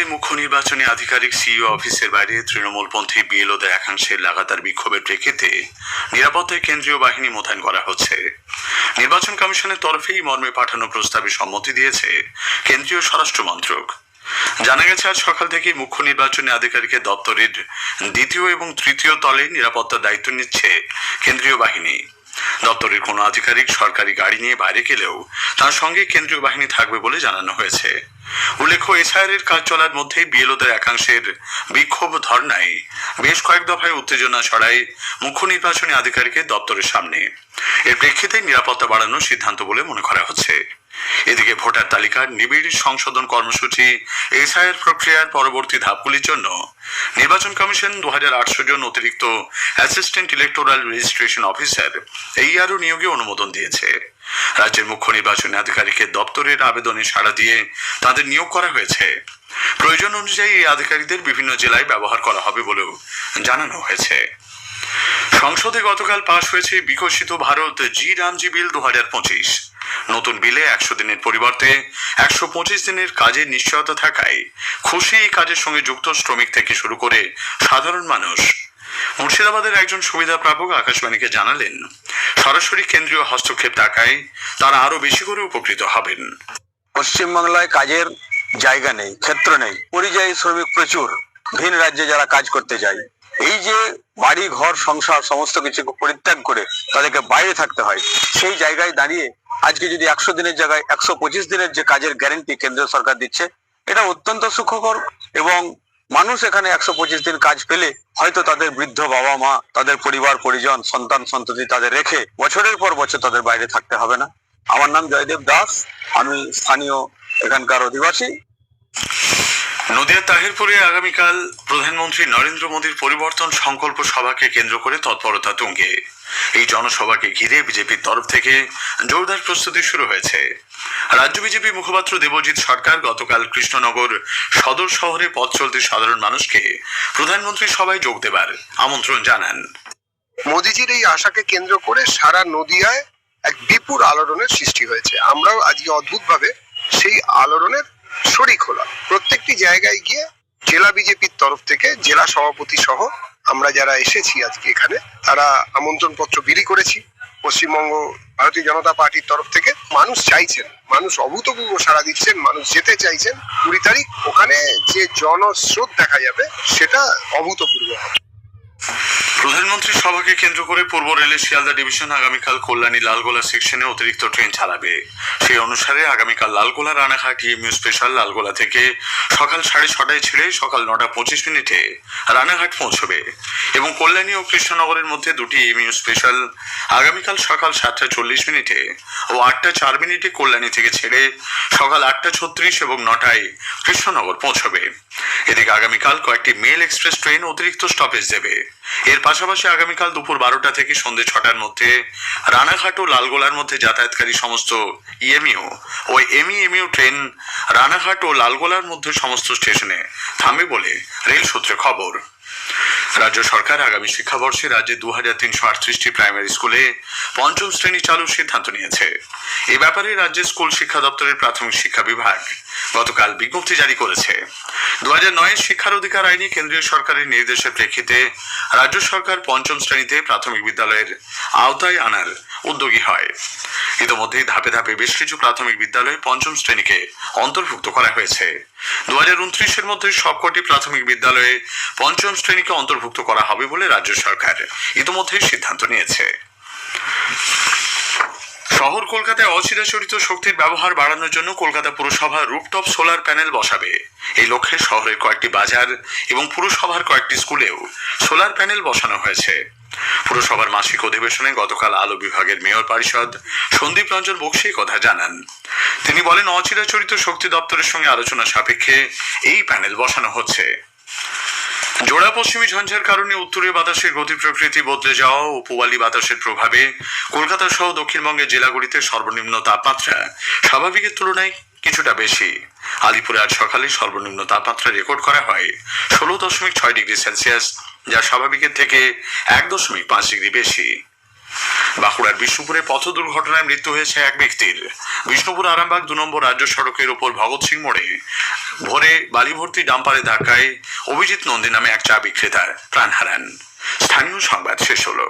পর্যায়ে মুখ্য নির্বাচনী আধিকারিক সিইও অফিসের বাইরে তৃণমূলপন্থী বিএলওদের একাংশের লাগাতার বিক্ষোভের প্রেক্ষিতে নিরাপত্তায় কেন্দ্রীয় বাহিনী মোতায়েন করা হচ্ছে। নির্বাচন কমিশনের তরফে এই মর্মে পাঠানো প্রস্তাবে সম্মতি দিয়েছে কেন্দ্রীয় স্বরাষ্ট্র মন্ত্রক। জানা গেছে, আজ সকাল থেকে মুখ্য নির্বাচনী আধিকারিকের দপ্তরের দ্বিতীয় এবং তৃতীয় তলে নিরাপত্তার দায়িত্ব নিচ্ছে কেন্দ্রীয় বাহিনী। দপ্তরের কোনো আধিকারিক সরকারি গাড়ি নিয়ে বাইরে গেলেও তার সঙ্গে কেন্দ্রীয় বাহিনী থাকবে বলে জানানো হয়েছে। উল্লেখ্য এসআইআর কাজ চলার মধ্যেই বিএলওদের একাংশের বিক্ষোভ ধর্নায় বেশ কয়েক দফায় উত্তেজনা ছড়ায় মুখ্য নির্বাচনী আধিকারিকের দপ্তরের সামনে। এর প্রেক্ষিতে নিরাপত্তা বাড়ানোর সিদ্ধান্ত বলে মনে করা হচ্ছে। এদিকে ভোটার তালিকার নিবিড় সংশোধন কর্মসূচি, এসআইআর প্রক্রিয়ার পরবর্তী ধাপগুলির জন্য নির্বাচন কমিশন দু হাজার আটশো জন অতিরিক্ত অ্যাসিস্ট্যান্ট ইলেকটোরাল রেজিস্ট্রেশন অফিসার এই আরও নিয়োগে অনুমোদন দিয়েছে। রাজ্যের মুখ্য নির্বাচনী আধিকারিকের দপ্তরের আবেদনে সাড়া দিয়ে তাদের নিয়োগ করা হয়েছে। প্রয়োজন অনুযায়ী এই আধিকারিকদের বিভিন্ন জেলায় ব্যবহার করা হবে বলেও জানানো হয়েছে। সংসদে গতকাল পাশ হয়েছে বিকশিত ভারত জি রামজি বিল দু হাজার পঁচিশ। নতুন বিলে একশো দিনের পরিবর্তে একশো পঁচিশ দিনের কাজের নিশ্চয়তা থাকায় খুশি এই কাজের সঙ্গে যুক্ত শ্রমিক থেকে শুরু করে সাধারণ মানুষ। মুর্শিদাবাদের একজন সুবিধা প্রাপক আকাশবাণীকে জানালেন সরাসরি কেন্দ্রীয় হস্তক্ষেপ থাকায় তারা আরও বেশি করে উপকৃত হবেন। পশ্চিমবাংলায় কাজের জায়গা নেই, ক্ষেত্র নেই। পরিযায়ী শ্রমিক প্রচুর, ভিন রাজ্যে যারা কাজ করতে যায়। এই যে বাড়ি, ঘর, সংসার সমস্ত কিছু পরিত্যাগ করে তাদেরকে বাইরে থাকতে হয়, সেই জায়গায় দাঁড়িয়ে আজকে যদি একশো দিনের জায়গায় একশো পঁচিশ দিনের যে কাজের গ্যারেন্টি কেন্দ্রীয় সরকার দিচ্ছে, এটা অত্যন্ত সুখকর এবং মানুষ এখানে একশো পঁচিশ দিন কাজ পেলে হয়তো তাদের বৃদ্ধ বাবা মা, তাদের পরিবার, পরিজন, সন্তান, সন্ততি তাদের রেখে বছরের পর বছর তাদের বাইরে থাকতে হবে না। আমার নাম জয়দেব দাস, আমি স্থানীয় এখানকার অধিবাসী। নদিয়ার তাহিরপুরে আগামীকাল প্রধানমন্ত্রী নরেন্দ্র মোদীর পরিবর্তন সংকল্প সভাকে কেন্দ্র করে তৎপরতা তুঙ্গে। এই জনসভাকে ঘিরে বিজেপির তরফ থেকে জোরদার প্রস্তুতি শুরু হয়েছে। রাজ্য বিজেপি মুখপাত্র দেবজিৎ সরকার গতকাল কৃষ্ণনগর সদর শহরে পথ চলতে সাধারণ মানুষকে প্রধানমন্ত্রী সভায় যোগ দেবার আমন্ত্রণ জানান। মোদিজির এই আশাকে কেন্দ্র করে সারা নদিয়ায় এক বিপুল আলোড়নের সৃষ্টি হয়েছে। আমরাও আজকে অদ্ভুতভাবে সেই আলোড়নের শরিক হলাম। প্রত্যেকটি জায়গায় গিয়ে জেলা বিজেপির তরফ থেকে জেলা সভাপতি সহ আমরা যারা এসেছি আজকে এখানে, তারা আমন্ত্রণ পত্র বিলি করেছি। পশ্চিমবঙ্গ ভারতীয় জনতা পার্টির তরফ থেকে। মানুষ চাইছেন, মানুষ অভূতপূর্ব সারা দিচ্ছেন, মানুষ যেতে চাইছেন। কুড়ি তারিখ ওখানে যে জনস্রোত দেখা যাবে, সেটা অভূতপূর্ব হবে। প্রধানমন্ত্রী সভাকে কেন্দ্র করে পূর্ব রেলের শিয়ালদা ডিভিশন আগামীকাল কল্যাণী লালগোলা সেকশনে অতিরিক্ত ট্রেন চালাবে। সেই অনুসারে আগামীকাল লালগোলা, রানাঘাট, ইএমইউ স্পেশাল লালগোলা থেকে সকাল সাড়ে ছটায় ছেড়ে সকাল নটা পঁচিশ মিনিটে রানাঘাট পৌঁছবে এবং কল্যাণী ও কৃষ্ণনগরের মধ্যে দুটি ইএমইউ স্পেশাল আগামীকাল সকাল সাতটা চল্লিশ মিনিটে ও আটটা চার মিনিটে কল্যাণী থেকে ছেড়ে সকাল আটটা ছত্রিশ এবং নটায় কৃষ্ণনগর পৌঁছবে। এদিকে আগামীকাল কয়েকটি মেল এক্সপ্রেস ট্রেন অতিরিক্ত স্টপেজ দেবে। এর পাশাপাশি আগামীকাল দুপুর বারোটা থেকে সন্ধ্যে ছটার মধ্যে রানাঘাট ও লালগোলার মধ্যে যাতায়াতকারী সমস্ত ইএমইউ ও এমইএমইউ ট্রেন রানাঘাট ও লালগোলার মধ্যে সমস্ত স্টেশনে থামবে বলে রেল সূত্রে খবর। রাজ্য সরকার আগামী শিক্ষাবর্ষে রাজ্যে দু হাজার তিনশো আটত্রিশটি প্রাইমারি স্কুলে পঞ্চম শ্রেণি চালুর সিদ্ধান্ত নিয়েছে। এ ব্যাপারে রাজ্যের স্কুল শিক্ষা দপ্তরের প্রাথমিক শিক্ষা বিভাগ গতকাল বিজ্ঞপ্তি জারি করেছে। দু হাজার শিক্ষার অধিকার আইনে কেন্দ্রীয় সরকারের নির্দেশের প্রেক্ষিতে রাজ্য সরকার পঞ্চম শ্রেণীতে প্রাথমিক বিদ্যালয়ের আওতায় আনার উদ্যোগী হয়। ইতিমধ্যেই ধাপে ধাপে বেশ কিছু প্রাথমিক বিদ্যালয়ে পঞ্চম শ্রেণীকে অন্তর্ভুক্ত করা হয়েছে। দু হাজার উনত্রিশের মধ্যে সবকটি প্রাথমিক বিদ্যালয়ে পঞ্চম শ্রেণীকে অন্তর্ভুক্ত করা হবে বলে রাজ্য সরকার ইতিমধ্যেই সিদ্ধান্ত নিয়েছে। শহর কলকাতায় অচিরাচরিত শক্তির ব্যবহার বাড়ানোর জন্য কলকাতা পুরসভা রুপটপ সোলার প্যানেল বসাবে। এই লক্ষ্যে শহরের কয়েকটি বাজার এবং পুরসভার কয়েকটি স্কুলেও সোলার প্যানেল বসানো হয়েছে। পুরসভার মাসিক অধিবেশনে গতকাল আলো বিভাগের মেয়র পরিষদ সন্দীপ রঞ্জন বক্সি কথা জানান। তিনি বলেন, অচিরাচরিত শক্তি দপ্তরের সঙ্গে আলোচনা সাপেক্ষে এই প্যানেল বসানো হচ্ছে। জোড়া পশ্চিমী ঝঞ্ঝার কারণে উত্তরের বাতাসের গতি প্রকৃতি বদলে যাওয়া ও পূবালি বাতাসের প্রভাবে কলকাতা সহ দক্ষিণবঙ্গের জেলাগুলিতে সর্বনিম্ন তাপমাত্রা স্বাভাবিকের তুলনায় কিছুটা বেশি। আলিপুরে আজ সকালে সর্বনিম্ন তাপমাত্রা রেকর্ড করা হয় ষোলো দশমিক ছয় ডিগ্রি সেলসিয়াস, যা স্বাভাবিকের থেকে এক দশমিক পাঁচ ডিগ্রি বেশি। বাঁকুড়ার বিষ্ণুপুরে পথ দুর্ঘটনায় মৃত্যু হয়েছে এক ব্যক্তির। বিষ্ণুপুর আরামবাগ দু নম্বর রাজ্য সড়কের ওপর ভগৎ সিং মোড়ে। ভোরে বালিভর্তি ডাম্পারে ধাক্কায় অভিজিৎ নন্দী নামে এক চা বিক্রেতার প্রাণ হারান। স্থানীয় সংবাদ শেষ হলো।